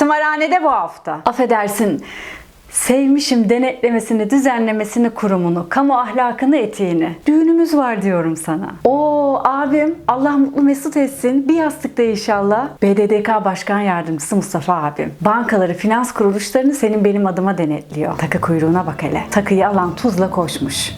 Tımarhanede bu hafta. Affedersin. Sevmişim denetlemesini, düzenlemesini, kurumunu, kamu ahlakını, etiğini. Düğünümüz var diyorum sana. Oo abim Allah mutlu mesut etsin. Bir yastıkta inşallah. BDDK Başkan Yardımcısı Mustafa abim. Bankaları, finans kuruluşlarını senin benim adıma denetliyor. Takı kuyruğuna bak hele. Takıyı alan tuzla koşmuş.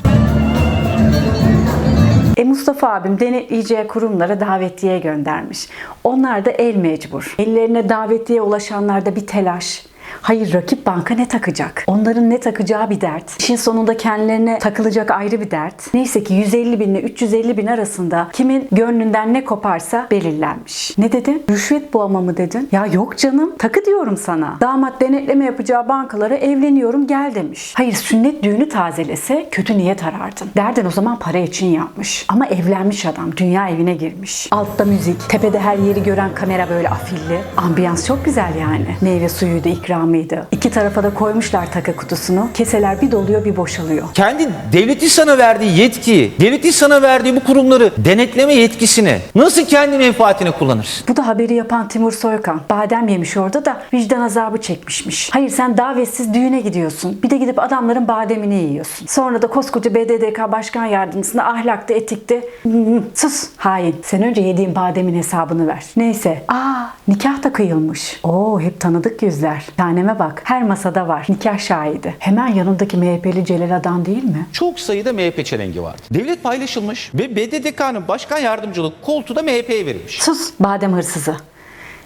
E Mustafa abim denetleyeceği kurumlara davetiye göndermiş. Onlar da el mecbur. Ellerine davetiye ulaşanlarda bir telaş. Hayır rakip banka ne takacak? Onların ne takacağı bir dert. İşin sonunda kendilerine takılacak ayrı bir dert. Neyse ki 150 bin ile 350 bin arasında kimin gönlünden ne koparsa belirlenmiş. Ne dedin? Rüşvet bu ama mı dedin? Ya yok canım takı diyorum sana. Damat denetleme yapacağı bankalara evleniyorum gel demiş. Hayır sünnet düğünü tazelese kötü niyet arardın. Derdin o zaman para için yapmış. Ama evlenmiş adam dünya evine girmiş. Altta müzik, tepede her yeri gören kamera böyle afilli. Ambiyans çok güzel yani. Meyve suyuydu, ikramıydı. İki tarafa da koymuşlar takı kutusunu. Keseler bir doluyor bir boşalıyor. Kendi devleti sana verdiği yetki, devleti sana verdiği bu kurumları denetleme yetkisini nasıl kendi menfaatine kullanırsın? Bu da haberi yapan Timur Soykan. Badem yemiş orada da vicdan azabı çekmişmiş. Hayır sen davetsiz düğüne gidiyorsun. Bir de gidip adamların bademini yiyorsun. Sonra da koskoca BDDK Başkan Yardımcısına ahlakta etikte sus hain. Sen önce yediğin bademin hesabını ver. Neyse. Aa nikah da kıyılmış. Oo hep tanıdık yüzler. Taneme bak her masada var. Nikah şahidi. Hemen yanındaki MHP'li Celal Adan değil mi? Çok sayıda MHP çelengi vardı. Devlet paylaşılmış ve BDDK'nın başkan yardımcılık koltuğu da MHP'ye verilmiş. Sus badem hırsızı.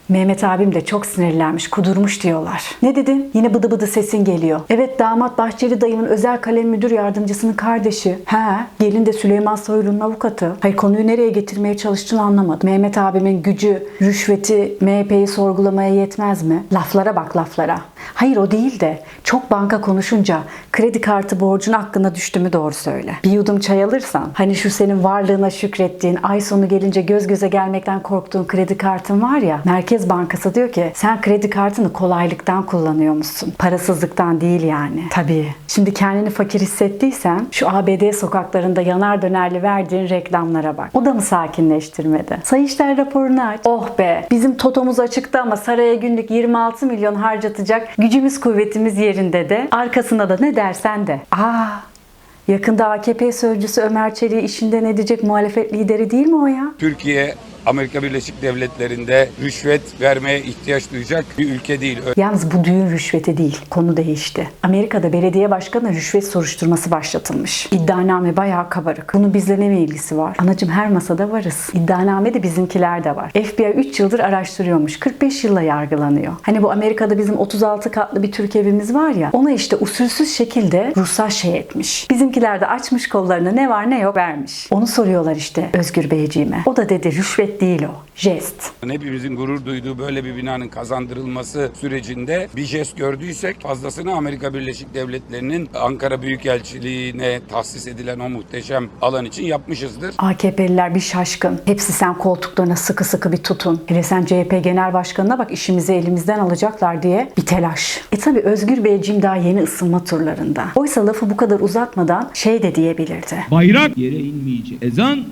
Mehmet abim de çok sinirlenmiş, kudurmuş diyorlar. Ne dedin? Yine bıdı bıdı sesin geliyor. Evet damat Bahçeli dayımın özel kalem müdür yardımcısının kardeşi. He, gelin de Süleyman Soylu'nun avukatı. Hayır konuyu nereye getirmeye çalıştığını anlamadım. Mehmet abimin gücü, rüşveti MHP'yi sorgulamaya yetmez mi? Laflara bak laflara. Hayır o değil de çok banka konuşunca kredi kartı borcun hakkında düştü mü doğru söyle. Bir yudum çay alırsan hani şu senin varlığına şükrettiğin ay sonu gelince göz göze gelmekten korktuğun kredi kartın var ya Merkez Bankası diyor ki sen kredi kartını kolaylıktan kullanıyormuşsun. Parasızlıktan değil yani. Tabii. Şimdi kendini fakir hissettiysen şu ABD sokaklarında yanar dönerli verdiğin reklamlara bak. O da mı sakinleştirmedi? Sayıştay raporunu aç. Oh be bizim totomuz açıktı ama saraya günlük 26 milyon harcatacak gücümüz kuvvetimiz yerinde de arkasında da ne dersen de. Aa Yakında AKP sözcüsü Ömer Çelik'i işinden edecek muhalefet lideri değil mi o ya? Türkiye Amerika Birleşik Devletleri'nde rüşvet vermeye ihtiyaç duyacak bir ülke değil. Yalnız bu düğün rüşveti değil. Konu değişti. Amerika'da belediye başkanı rüşvet soruşturması başlatılmış. İddianame bayağı kabarık. Bunun bizle ne ilgisi var? Anacım her masada varız. İddianame de bizimkiler de var. FBI 3 yıldır araştırıyormuş. 45 yılla yargılanıyor. Hani bu Amerika'da bizim 36 katlı bir Türk evimiz var ya. Ona işte usulsüz şekilde ruhsat şey etmiş. Bizimkiler de açmış kollarını ne var ne yok vermiş. Onu soruyorlar işte Özgür Beyciğime. O da dedi rüşvet değil o. Jest. Hepimizin gurur duyduğu böyle bir binanın kazandırılması sürecinde bir jest gördüysek fazlasını Amerika Birleşik Devletleri'nin Ankara Büyükelçiliğine tahsis edilen o muhteşem alan için yapmışızdır. AKP'liler bir şaşkın. Hepsi sen koltuklarına sıkı sıkı bir tutun. Hele sen CHP Genel Başkanı'na bak işimizi elimizden alacaklar diye bir telaş. E tabi Özgür Beyciğim daha yeni ısınma turlarında. Oysa lafı bu kadar uzatmadan şey de diyebilirdi. Bayrak yere inmeyecek. Ezan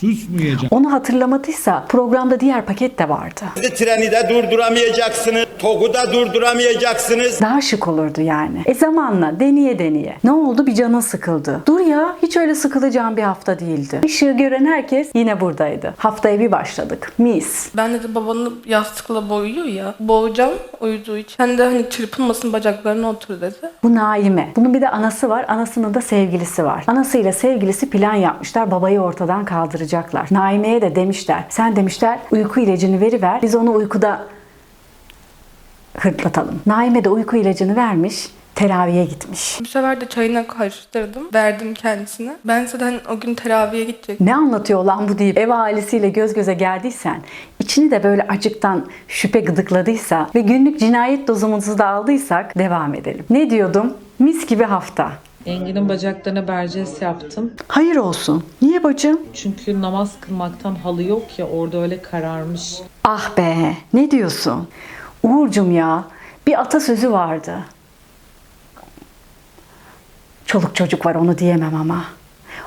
susmayacak. Onu hatırlamadıysa programda diğer paket de vardı. Treni de durduramayacaksınız, TOG'u da durduramayacaksınız. Daha şık olurdu yani. E zamanla deneye deneye. Ne oldu bir canın sıkıldı. Dur ya hiç öyle sıkılacağım bir hafta değildi. Işığı gören herkes yine buradaydı. Haftaya bir başladık. Mis. Ben de babanı yastıkla boyuyor ya. Boğacağım uyuduğu için. Sen de hani çırpınmasın bacaklarına otur dedi. Bu Naime. Bunun bir de anası var. Anasının da sevgilisi var. Anasıyla sevgilisi plan yapmışlar. Babayı ortadan kaldıracaklar. Naime'ye de demişler. Sen demişler uyku ilacını veriver. Biz onu uykuda hırtlatalım. Naime de uyku ilacını vermiş. Teraviye gitmiş. Bu sefer de çayına karıştırdım. Verdim kendisine. Ben zaten o gün teraviye gidecek. Ne anlatıyor lan bu deyip ev ailesiyle göz göze geldiysen, içini de böyle acıktan şüphe gıdıkladıysa ve günlük cinayet dozumuzu da aldıysak devam edelim. Ne diyordum? Mis gibi hafta. Engin'in bacaklarına berces yaptım. Hayır olsun. Niye bacım? Çünkü namaz kılmaktan halı yok ya orada öyle kararmış. Ah be ne diyorsun? Uğurcum ya bir atasözü vardı. Çoluk çocuk var onu diyemem ama.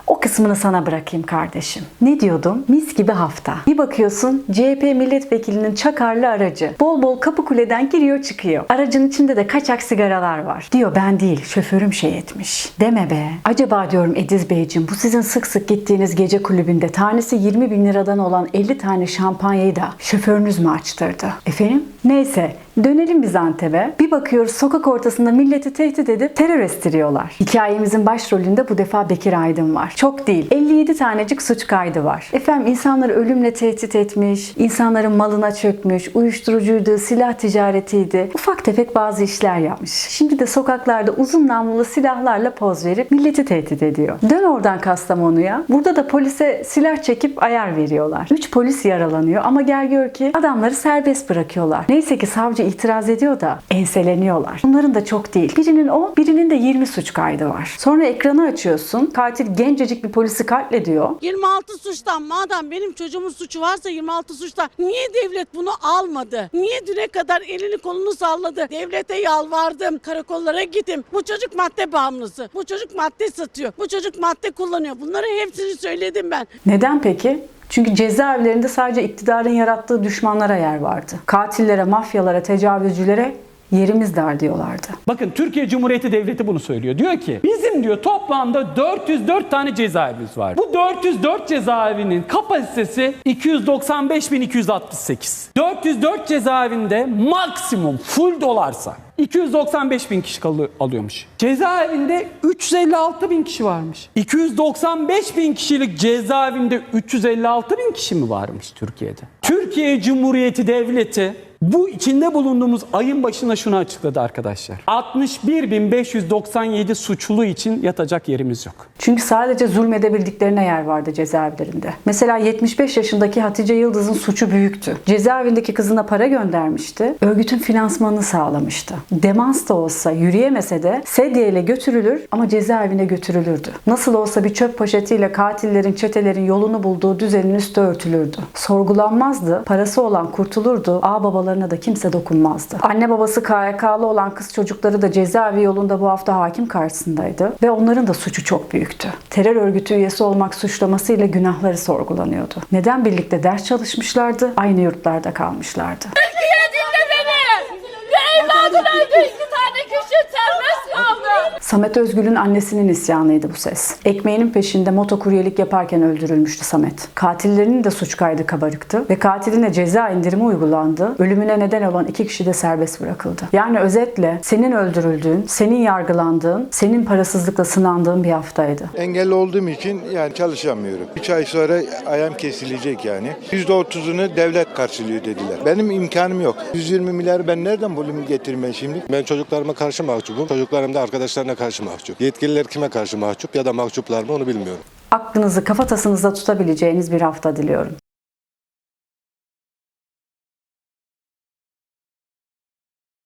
O kısmını sana bırakayım kardeşim. Ne diyordum? Mis gibi hafta. Bir bakıyorsun CHP milletvekilinin çakarlı aracı. Bol bol kapı kuleden giriyor çıkıyor. Aracın içinde de kaçak sigaralar var. Diyor ben değil şoförüm şey etmiş. Deme be. Acaba diyorum Ediz Beyciğim bu sizin sık sık gittiğiniz gece kulübünde tanesi 20 bin liradan olan 50 tane şampanyayı da şoförünüz mü açtırdı? Efendim? Neyse Dönelim biz Antep'e. Bir bakıyoruz sokak ortasında milleti tehdit edip terör estiriyorlar. Hikayemizin başrolünde bu defa Bekir Aydın var. Çok değil. 57 tanecik suç kaydı var. Efendim insanları ölümle tehdit etmiş, insanların malına çökmüş, uyuşturucuydu, silah ticaretiydi. Ufak tefek bazı işler yapmış. Şimdi de sokaklarda uzun namlulu silahlarla poz verip milleti tehdit ediyor. Dön oradan Kastamonu'ya. Burada da polise silah çekip ayar veriyorlar. 3 polis yaralanıyor ama gel gör ki adamları serbest bırakıyorlar. Neyse ki savcı itiraz ediyor da enseleniyorlar. Bunların da çok değil. Birinin o, birinin de 20 suç kaydı var. Sonra ekranı açıyorsun. Katil gencecik bir polisi katlediyor. 26 suçtan madem benim çocuğumun suçu varsa 26 suçtan niye devlet bunu almadı? Niye düne kadar elini kolunu salladı? Devlete yalvardım, karakollara gittim. Bu çocuk madde bağımlısı. Bu çocuk madde satıyor. Bu çocuk madde kullanıyor. Bunları hepsini söyledim ben. Neden peki? Çünkü cezaevlerinde sadece iktidarın yarattığı düşmanlara yer vardı. Katillere, mafyalara, tecavüzcülere yerimiz dar diyorlardı. Bakın Türkiye Cumhuriyeti Devleti bunu söylüyor. Diyor ki bizim diyor toplamda 404 tane cezaevimiz var. Bu 404 cezaevinin kapasitesi 295.268. 404 cezaevinde maksimum full dolarsa 295 bin kişi kalı- alıyormuş. Cezaevinde 356 bin kişi varmış. 295 bin kişilik cezaevinde 356 bin kişi mi varmış Türkiye'de? Türkiye Cumhuriyeti Devleti bu içinde bulunduğumuz ayın başında şunu açıkladı arkadaşlar. 61.597 suçlu için yatacak yerimiz yok. Çünkü sadece zulmedebildiklerine yer vardı cezaevlerinde. Mesela 75 yaşındaki Hatice Yıldız'ın suçu büyüktü. Cezaevindeki kızına para göndermişti. Örgütün finansmanını sağlamıştı. Demans da olsa yürüyemese de sedyeyle götürülür ama cezaevine götürülürdü. Nasıl olsa bir çöp poşetiyle katillerin, çetelerin yolunu bulduğu düzenin üstü örtülürdü. Sorgulanmazdı. Parası olan kurtulurdu. Ağ babalarına da kimse dokunmazdı. Anne babası KYK'lı olan kız çocukları da cezaevi yolunda bu hafta hakim karşısındaydı ve onların da suçu çok büyüktü. Terör örgütü üyesi olmak suçlamasıyla günahları sorgulanıyordu. Neden birlikte ders çalışmışlardı, aynı yurtlarda kalmışlardı. Dinle beni. Ve evladım öldü. İki tane kişi serbest kaldı. Samet Özgül'ün annesinin isyanıydı bu ses. Ekmeğinin peşinde motokuryelik yaparken öldürülmüştü Samet. Katillerinin de suç kaydı kabarıktı ve katiline ceza indirimi uygulandı. Ölümüne neden olan iki kişi de serbest bırakıldı. Yani özetle senin öldürüldüğün, senin yargılandığın, senin parasızlıkla sınandığın bir haftaydı. Engelli olduğum için yani çalışamıyorum. 3 ay sonra ayağım kesilecek yani. %30'unu devlet karşılıyor dediler. Benim imkanım yok. 120 milyar ben nereden bulayım getirmeye şimdi? Ben çocuklarıma karşı mahcubum. Çocuklarım da arkadaşlarına karşı mahcup. Yetkililer kime karşı mahcup ya da mahcuplar mı onu bilmiyorum. Aklınızı kafatasınızda tutabileceğiniz bir hafta diliyorum.